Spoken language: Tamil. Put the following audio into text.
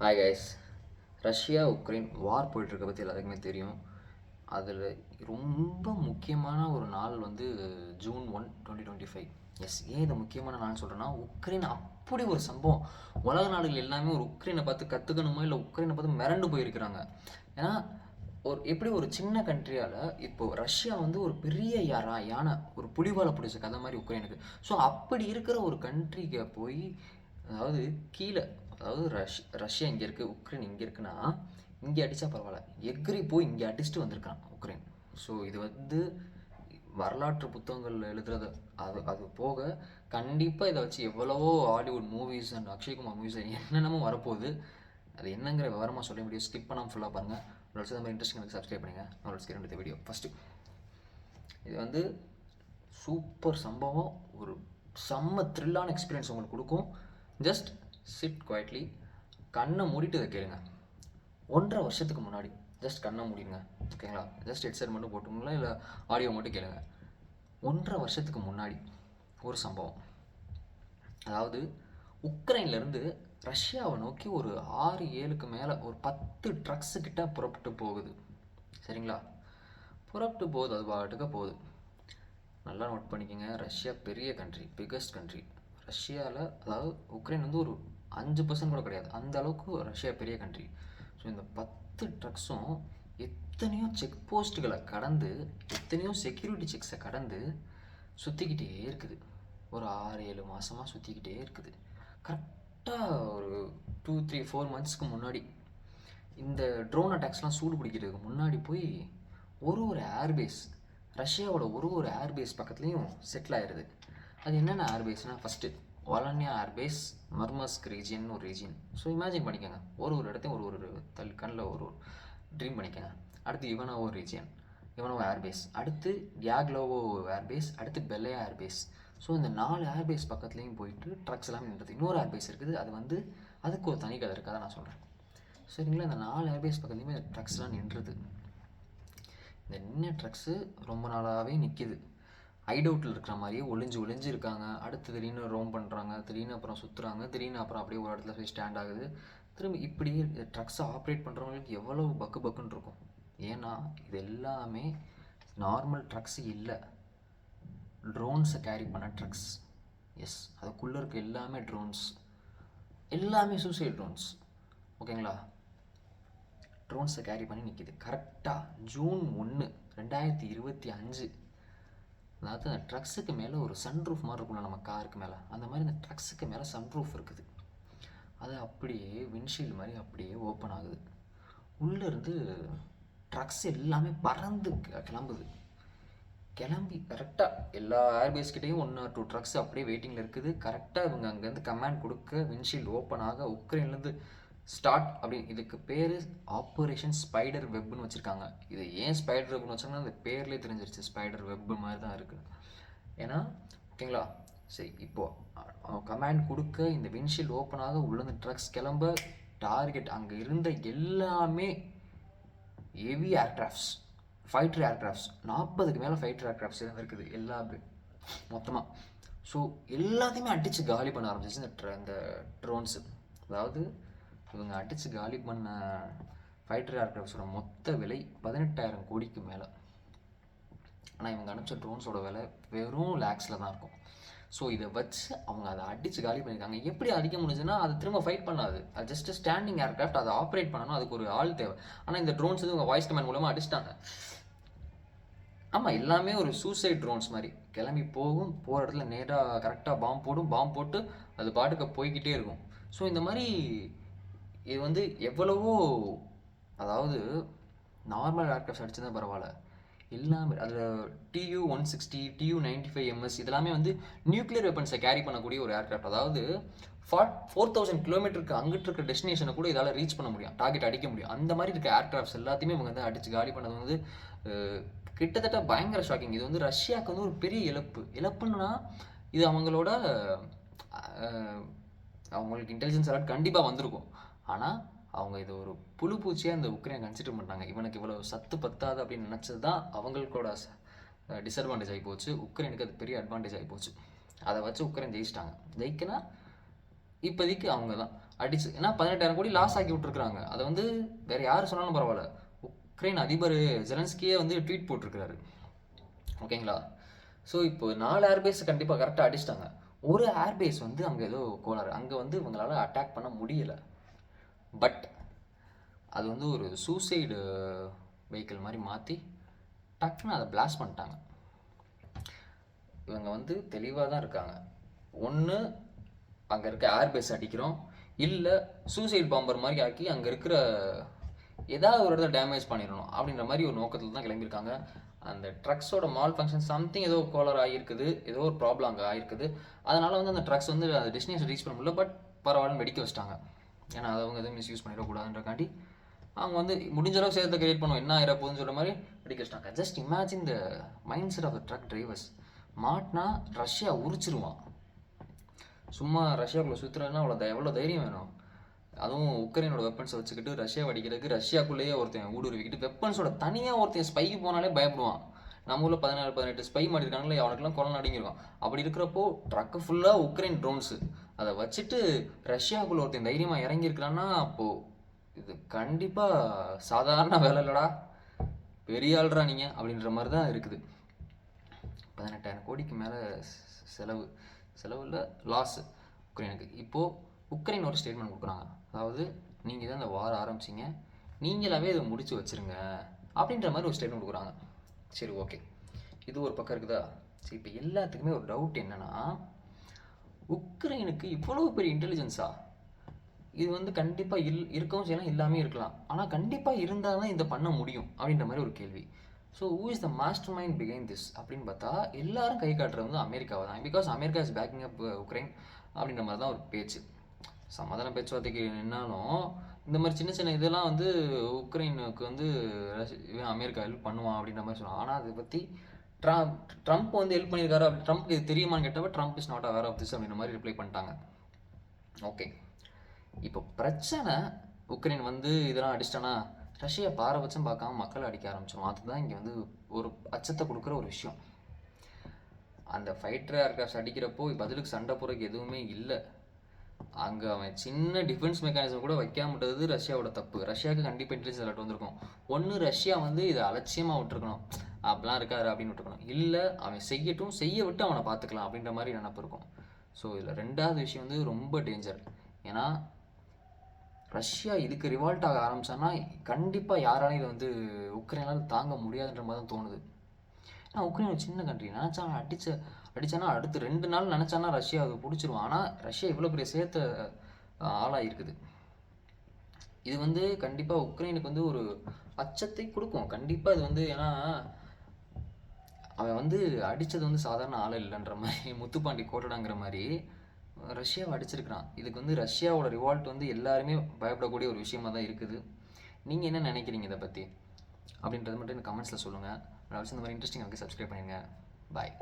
Hi guys Russia Ukraine war போயிட்டுருக்க பற்றி எல்லாத்துக்குமே தெரியும். அதில் ரொம்ப முக்கியமான ஒரு நாள் வந்து June one twenty twenty five yes ஏன் இதை முக்கியமான நாள் சொல்கிறேன்னா உக்ரைன் அப்படி ஒரு சம்பவம். உலக நாடுகள் எல்லாமே ஒரு உக்ரைனை பார்த்து கற்றுக்கணுமோ இல்லை உக்ரைனை பார்த்து மிரண்டு போயிருக்கிறாங்க? ஏன்னா ஒரு எப்படி ஒரு சின்ன கண்ட்ரியால் இப்போ ரஷ்யா வந்து ஒரு பெரிய யாரா யானை ஒரு புலிவாலை பிடிச்ச கதை மாதிரி உக்ரைனுக்கு. ஸோ அப்படி இருக்கிற ஒரு கண்ட்ரிக்கு போய் அதாவது கீழே அதாவது ரஷ் ரஷ்யா இங்கே இருக்குது உக்ரைன் இங்கே இருக்குன்னா இங்கே அடித்தா பரவாயில்ல. எக்ரி போய் இங்கே அடிச்சுட்டு வந்திருக்கான் உக்ரைன். ஸோ இது வந்து வரலாற்று புத்தகங்கள் எழுதுறது. அது அது போக கண்டிப்பாக இதை வச்சு எவ்வளவோ Hollywood movies and Akshay Kumar movies என்னென்னமோ வரப்போகுது. அது என்னங்கிற விவரமாக சொல்ல முடியும். ஸ்கிப் பண்ணாமல் ஃபுல்லாக பாருங்கள் உங்களோட மாதிரி இன்ட்ரெஸ்டிங் எனக்கு சப்ஸ்கிரைப் பண்ணுங்கள் உங்களோட ஸ்கிரீன் எடுத்த வீடியோ ஃபஸ்ட்டு இது வந்து சூப்பர் சம்பவம். ஒரு செம்ம த்ரில்லான எக்ஸ்பீரியன்ஸ் உங்களுக்கு கொடுக்கும். ஜஸ்ட் சிட் குவைட்லி கண்ணை மூடிட்டு இதை கேளுங்க. ஒன்றரை வருஷத்துக்கு முன்னாடி. ஜஸ்ட் கண்ணை மூடிடுங்க. ஓகேங்களா? ஜஸ்ட் ஹெட்செட் மட்டும் போட்டுங்களா இல்லை ஆடியோ மட்டும் கேளுங்க. ஒன்றரை வருஷத்துக்கு முன்னாடி ஒரு சம்பவம். அதாவது உக்ரைன்லேருந்து ரஷ்யாவை நோக்கி ஒரு ஆறு ஏழுக்கு மேலே ஒரு பத்து ட்ரக்ஸு கிட்ட புறப்பட்டு போகுது. சரிங்களா? புறப்பட்டு போகுது. அது பாட்டுக்க போகுது. நல்லா நோட் பண்ணிக்கோங்க. ரஷ்யா பெரிய கண்ட்ரி பிக்கஸ்ட் கண்ட்ரி ரஷ்யாவில் அதாவது உக்ரைன் வந்து ஒரு அஞ்சு பர்சன்ட் கூட கிடையாது. அந்த அளவுக்கு ரஷ்யா பெரிய கண்ட்ரி ஸோ இந்த பத்து ட்ரக்ஸும் எத்தனையோ செக் போஸ்ட்டுகளை கடந்து எத்தனையோ செக்யூரிட்டி செக்ஸை கடந்து சுற்றிக்கிட்டே இருக்குது. ஒரு ஆறு ஏழு மாதமாக சுற்றிக்கிட்டே இருக்குது. கரெக்டாக ஒரு டூ த்ரீ ஃபோர் மந்த்ஸ்க்கு முன்னாடி இந்த ட்ரோன் அட்டாக்ஸ்லாம் சூடு பிடிக்கிறதுக்கு முன்னாடி போய் ஒரு ஒரு ஏர்பேஸ் ரஷ்யாவோட ஒரு ஒரு ஏர்பேஸ் பக்கத்துலேயும் செட்டில் ஆயிடுது அது என்னென்ன ஏர்பேஸ்னால் ஃபஸ்ட்டு வலன்யா ஏர்பேஸ் மர்மஸ்க் ரீஜியன் ஒரு ரீஜியன். ஸோ இமேஜின் பண்ணிக்கோங்க. ஒரு ஒரு இடத்தையும் ஒரு ஒரு தல் கண்ணில் ஒரு ஒரு ட்ரீம் பண்ணிக்கோங்க. அடுத்து இவனோவோ ரீஜியன். இவனோவோ ஏர்பேஸ் அடுத்து டியாக்லோவோ ஏர்பேஸ் அடுத்து பெல்லையா ஏர்பேஸ் ஸோ இந்த நாலு ஏர்பேஸ் பக்கத்துலேயும் போயிட்டு ட்ரக்ஸ் எல்லாம் நின்றது இன்னொரு ஏர்பேஸ் இருக்குது. அது வந்து அதுக்கு ஒரு தனி கதை இருக்காத நான் சொல்கிறேன் சரிங்களா? இந்த நாலு ஏர்பேஸ் பக்கத்துலேயுமே ட்ரக்ஸ்லாம் நின்றுது. இந்த நின்ன ட்ரக்ஸு ரொம்ப நாளாகவே நிற்கிது ஐடவுட்டில் இருக்கிற மாதிரியே ஒளிஞ்சு ஒளிஞ்சு இருக்காங்க. அடுத்து திடீர்னு ரோம் பண்ணுறாங்க திடீர்னு அப்புறம் சுற்றுறாங்க திடீர்னு அப்புறம் அப்படியே ஒரு இடத்துல போய் ஸ்டாண்ட் ஆகுது. திரும்ப இப்படியே ட்ரக்ஸை ஆப்ரேட் பண்ணுறவங்களுக்கு எவ்வளோ பக்கு பக்குன்னு இருக்கும். ஏன்னா இது எல்லாமே நார்மல் ட்ரக்ஸ் இல்லை. ட்ரோன்ஸை கேரி பண்ண ட்ரக்ஸ் எஸ் அதுக்குள்ளே இருக்க எல்லாமே ட்ரோன்ஸ் எல்லாமே சூசைட் ட்ரோன்ஸ் ஓகேங்களா ட்ரோன்ஸை கேரி பண்ணி நிற்கிது கரெக்டாக ஜூன் ஒன்று ரெண்டாயிரத்தி இருபத்தி அஞ்சு. அதாவது அந்த ட்ரக்ஸுக்கு மேலே ஒரு சன்ரூஃப் மாதிரி இருக்கும்ல நம்ம காருக்கு மேலே. அந்த மாதிரி அந்த ட்ரக்ஸுக்கு மேலே சன்ரூஃப் இருக்குது. அது அப்படியே விண்ட்ஷீல்டு மாதிரி அப்படியே ஓப்பன் ஆகுது. உள்ளேருந்து ட்ரக்ஸ் எல்லாமே பறந்து கி- கிளம்புது. கிளம்பி கரெக்டாக எல்லா ஏர்பேஸ்கிட்டையும் ஒன் ஆர் டூ ட்ரக்ஸ் அப்படியே வெயிட்டிங்கில் இருக்குது. கரெக்டாக இவங்க அங்கேருந்து கமாண்ட் கொடுக்க விண்ட்ஷீல்டு ஓப்பன் ஆக உக்ரைன்லேருந்து ஸ்டார்ட் அப்படின்னு இதுக்கு பேர் ஆப்ரேஷன் ஸ்பைடர் வெப்னு வச்சுருக்காங்க. இது ஏன் ஸ்பைடர் வெப்னு வச்சாங்கன்னா அந்த பேர்லேயே தெரிஞ்சிருச்சு. ஸ்பைடர் வெப் மாதிரி தான் இருக்குது ஏன்னா ஓகேங்களா? சரி இப்போது கமாண்ட் கொடுக்க இந்த விண்ட்ஷீல்டு ஓப்பன் ஆக உள்ளேருந்து ட்ரக்ஸ் கிளம்ப டார்கெட் அங்கே இருந்த எல்லாமே ஹெவி ஏர்க்ராஃப்ட்ஸ் ஃபைட்டர் ஏர்க்ராஃப்ட்ஸ் நாற்பதுக்கு மேலே ஃபைட்டர் ஏர்க்ராஃப்ட்ஸ் தான் இருக்குது எல்லா மொத்தமாக ஸோ எல்லாத்தையுமே அடித்து காலி பண்ண ஆரம்பிச்சிச்சு இந்த ட்ர இந்த ட்ரோன்ஸு அதாவது இவங்க அடித்து காலி பண்ண ஃபைட்டர் ஏர்க்ராஃப்ட்ஸோட மொத்த விலை பதினெட்டாயிரம் கோடிக்கு மேலே. ஆனால் இவங்க அனுப்பிச்ச ட்ரோன்ஸோட விலை வெறும் லேக்ஸில் தான் இருக்கும். ஸோ இதை வச்சு அவங்க அதை அடித்து காலி பண்ணியிருக்காங்க. எப்படி அடிக்க முடிஞ்சுன்னா அது திரும்ப ஃபைட் பண்ணாது. அது ஜஸ்ட் ஸ்டாண்டிங் ஏர்க்ராஃப்ட் அதை ஆப்ரேட் பண்ணணும். அதுக்கு ஒரு ஆள் தேவை. ஆனால் இந்த ட்ரோன்ஸ் வந்து இவங்க வாய்ஸ் கமெண்ட் மூலமாக அடிச்சிட்டாங்க. ஆமாம் எல்லாமே ஒரு சூசைட் ட்ரோன்ஸ் மாதிரி. கிளம்பி போகும் போகிற இடத்துல நேராக கரெக்டாக பாம்பு போடும். பாம்பு போட்டு அது பாட்டுக்கு போய்கிட்டே இருக்கும். ஸோ இந்த மாதிரி இது வந்து எவ்வளவோ அதாவது நார்மல் ஏர்கிராஃப்ட்ஸ் அடிச்சிருந்தா பரவாயில்ல. எல்லாமே அதில் Tu one sixty Tu ninety five MS இதெல்லாமே வந்து நியூக்ளியர் வெப்பன்ஸை கேரி பண்ணக்கூடிய ஒரு ஏர்க்ராஃப்ட் அதாவது ஃபார்ட் ஃபோர் தௌசண்ட் கிலோமீட்டருக்கு அங்கிட்டு இருக்க டெஸ்டினேஷனை கூட இதால் ரீச் பண்ண முடியும். டார்கெட் அடிக்க முடியும். அந்த மாதிரி இருக்க ஏர்க்ராஃப்ட்ஸ் எல்லாத்தையுமே இவங்க வந்து அடித்து காலி பண்ணது வந்து கிட்டத்தட்ட பயங்கர ஷாக்கிங் இது வந்து ரஷ்யாவுக்கு வந்து ஒரு பெரிய இழப்பு. இழப்புன்னா இது அவங்களோட அவங்களுக்கு இன்டெலிஜென்ஸ் அலர்ட் கண்டிப்பாக வந்திருக்கும். ஆனால் அவங்க இது ஒரு புழு பூச்சியாக இந்த உக்ரைன் கன்சிடர் பண்ணாங்க இவனுக்கு இவ்வளோ சத்து பத்தாது அப்படின்னு நினச்சது தான் அவங்களோட டிஸ்அட்வான்டேஜ் ஆகி போச்சு. உக்ரைனுக்கு அது பெரிய அட்வான்டேஜ் ஆகி போச்சு. அதை வச்சு உக்ரைன் ஜெயிச்சிட்டாங்க. ஜெயிக்கனா இப்போதைக்கு அவங்க தான் அடிச்சு ஏன்னா பதினெட்டாயிரம் கோடி லாஸ் ஆக்கி விட்டுருக்காங்க அதை வந்து வேற யார் சொன்னாலும் பரவாயில்ல. உக்ரைன் அதிபர் ஜெலன்ஸ்கியே வந்து ட்வீட் போட்டிருக்கிறாரு. ஓகேங்களா ஸோ இப்போ நாலு ஏர்பேஸ் கண்டிப்பாக கரெக்டாக அடிச்சிட்டாங்க. ஒரு ஏர்பேஸ் வந்து அங்கே ஏதோ கோளாறு. அங்கே வந்து இவங்களால அட்டாக் பண்ண முடியலை. பட் அது வந்து ஒரு சூசைடு வெஹிக்கிள் மாதிரி மாற்றி டக்குன்னு அதை பிளாஸ்ட் பண்ணிட்டாங்க. இவங்க வந்து தெளிவாக தான் இருக்காங்க. ஒன்று அங்கே இருக்க ஏர்பேஸ் அடிக்கிறோம். இல்லை சூசைட் பாம்பர் மாதிரி ஆக்கி அங்கே இருக்கிற ஏதாவது ஒரு இடத்துல டேமேஜ் பண்ணிடணும் அப்படின்ற மாதிரி ஒரு நோக்கத்தில் தான் கிளம்பியிருக்காங்க. அந்த ட்ரக்ஸோட மால் ஃபங்க்ஷன் சம்திங் ஏதோ கோலர் ஆகியிருக்குது ஏதோ ஒரு ப்ராப்ளம் அங்கே ஆகிருக்குது அதனால் வந்து அந்த ட்ரக்ஸ் வந்து அந்த டெஸ்டினேஷன் ரீச் பண்ண முடியல பட் பரவாயில்லன்னு வெடிக்க வச்சிட்டாங்க. ஏன்னா அதை அவங்க எதுவும் மிஸ்யூஸ் பண்ணிடக்கூடாதுன்றக்காண்டி அவங்க வந்து முடிஞ்ச அளவு சேர்த்து கிரியேட் பண்ணுவோம் என்ன ஆயிர போகுதுன்னு சொல்கிற மாதிரி அடிக்க வச்சிட்டாங்க just imagine the mind set of the truck drivers மாட்டினா ரஷ்யா உரிச்சிருவான். சும்மா ரஷ்யாக்குள்ளே சுற்றுறதுனா அவ்வளோ எவ்வளோ தைரியம் வேணும்? அதுவும் உக்ரைனோட வெப்பன்ஸை வச்சுக்கிட்டு ரஷ்யா அடிக்கிறதுக்கு ரஷ்யாக்குள்ளேயே ஒருத்தன் ஊடுருவிக்கிட்டு வெப்பன்ஸோட தனியாக ஒருத்தன் ஸ்பைக்கு போனாலே பயப்படுவான். நம்ம ஊரில் பதினாறு பதினெட்டு ஸ்பை மாட்டிருக்காங்களே அவனுக்குலாம் கொலை நடுங்கிருக்கும் அப்படி இருக்கிறப்போ ட்ரக்கு ஃபுல்லாக உக்ரைன் ட்ரோன்ஸு அதை வச்சுட்டு ரஷ்யாவுக்குள்ள ஒருத்தன் தைரியமாக இறங்கியிருக்கிறான்னா அப்போது இது கண்டிப்பாக சாதாரண வேலை இல்லைடா. பெரிய ஆள்றா நீங்கள் அப்படின்ற மாதிரி தான் இருக்குது. பதினெட்டாயிரம் கோடிக்கு மேலே செலவு செலவு இல்லை லாஸ் உக்ரைனுக்கு. இப்போது உக்ரைன் ஒரு ஸ்டேட்மெண்ட் கொடுக்குறாங்க. அதாவது நீங்கள் தான் இந்த வாரம் ஆரம்பிச்சிங்க நீங்களாவே இதை முடிச்சு வச்சிருங்க அப்படின்ற மாதிரி ஒரு ஸ்டேட்மெண்ட் கொடுக்குறாங்க. சரி ஓகே இது ஒரு பக்கம் இருக்குதா? சரி இப்போ எல்லாத்துக்குமே ஒரு டவுட் என்னன்னா உக்ரைனுக்கு இவ்வளவு பெரிய இன்டெலிஜென்ஸா இது வந்து கண்டிப்பாக இல் இருக்கவும் செய்யலாம் இல்லாமே இருக்கலாம். ஆனால் கண்டிப்பாக இருந்தால் தான் இதை பண்ண முடியும் அப்படின்ற மாதிரி ஒரு கேள்வி. So who is the master mind பிகைன் this அப்படின்னு பார்த்தா எல்லாரும் கை காட்டுறது வந்து அமெரிக்காவை தான். Because America is backing up Ukraine அப்படின்ற மாதிரி தான் ஒரு பேச்சு. சமாதான பேச்சுவார்த்தைக்கு நின்னாலும் இந்த மாதிரி சின்ன சின்ன இதெல்லாம் வந்து உக்ரைனுக்கு வந்து அமெரிக்கா ஹெல்ப் பண்ணுவான் அப்படின்ற மாதிரி சொல்லுவாங்க. ஆனால் அதை பற்றி ட்ரம்ப் ட்ரம்ப் வந்து ஹெல்ப் பண்ணியிருக்காரு. அப்படி ட்ரம்ப் இது தெரியுமான்னு கேட்டப்ப Trump is not aware of this அப்படின்ற மாதிரி ரிப்ளை பண்ணிட்டாங்க. ஓகே இப்போ பிரச்சனை உக்ரைன் வந்து இதெல்லாம் அடிச்சிட்டானா ரஷ்யா பாரபட்சம் பார்க்காம மக்களை அடிக்க ஆரம்பிச்சிடும் அதுதான் இங்கே வந்து ஒரு அச்சத்தை கொடுக்குற ஒரு விஷயம். அந்த ஃபைட்டர் ஏர்கிராஃப்ட் அடிக்கிறப்போ பதிலுக்கு சண்டை போகிறதுக்கு எதுவுமே இல்லை. அங்கே அவன் சின்ன டிஃபென்ஸ் மெக்கானிசம் கூட வைக்காம விட்டது ரஷ்யாவோட தப்பு. ரஷ்யாவுக்கு கண்டிப்பாக இன்டெலிஜென்ஸ் அலர்ட் வந்திருக்கும். ஒன்று ரஷ்யா வந்து இதை அலட்சியமாக விட்டுருக்கணும். அப்படிலாம் இருக்காரு அப்படின்னு விட்டுக்கலாம் இல்லை அவன் செய்யட்டும் செய்ய விட்டு அவனை பார்த்துக்கலாம் அப்படின்ற மாதிரி நினப்பு இருக்கும். ஸோ இதில் ரெண்டாவது விஷயம் வந்து ரொம்ப டேஞ்சர் ஏன்னா ரஷ்யா இதுக்கு ரிவால்ட் ஆக ஆரம்பிச்சான்னா கண்டிப்பாக யாராலையும் இதை வந்து உக்ரைனால் தாங்க முடியாதுன்ற மாதிரி தான் தோணுது. ஏன்னா உக்ரைன் ஒரு சின்ன கண்ட்ரி நினச்சா அடித்த அடித்தானா அடுத்து ரெண்டு நாள் நினச்சானா ரஷ்யா அதை பிடிச்சிருவான் ஆனால் ரஷ்யா இவ்வளோ பெரிய சேர்த்த ஆளாக இருக்குது. இது வந்து கண்டிப்பாக உக்ரைனுக்கு வந்து ஒரு அச்சத்தை கொடுக்கும். கண்டிப்பாக இது வந்து ஏன்னா அவன் வந்து அடித்தது வந்து சாதாரண ஆள் இல்லைன்ற மாதிரி முத்துப்பாண்டி கோட்டடாங்கிற மாதிரி ரஷ்யாவை அடிச்சிருக்கிறான். இதுக்கு வந்து ரஷ்யாவோட ரிவால்ட் வந்து எல்லாருமே பயப்படக்கூடிய ஒரு விஷயமா தான் இருக்குது. நீங்கள் என்ன நினைக்கிறீங்க இதை பற்றி அப்படின்றது மட்டும் எனக்கு கமெண்ட்ஸில் சொல்லுங்கள் இந்த மாதிரி இன்ட்ரெஸ்டிங் எனக்கு சப்ஸ்கிரைப் பண்ணிடுங்க பாய்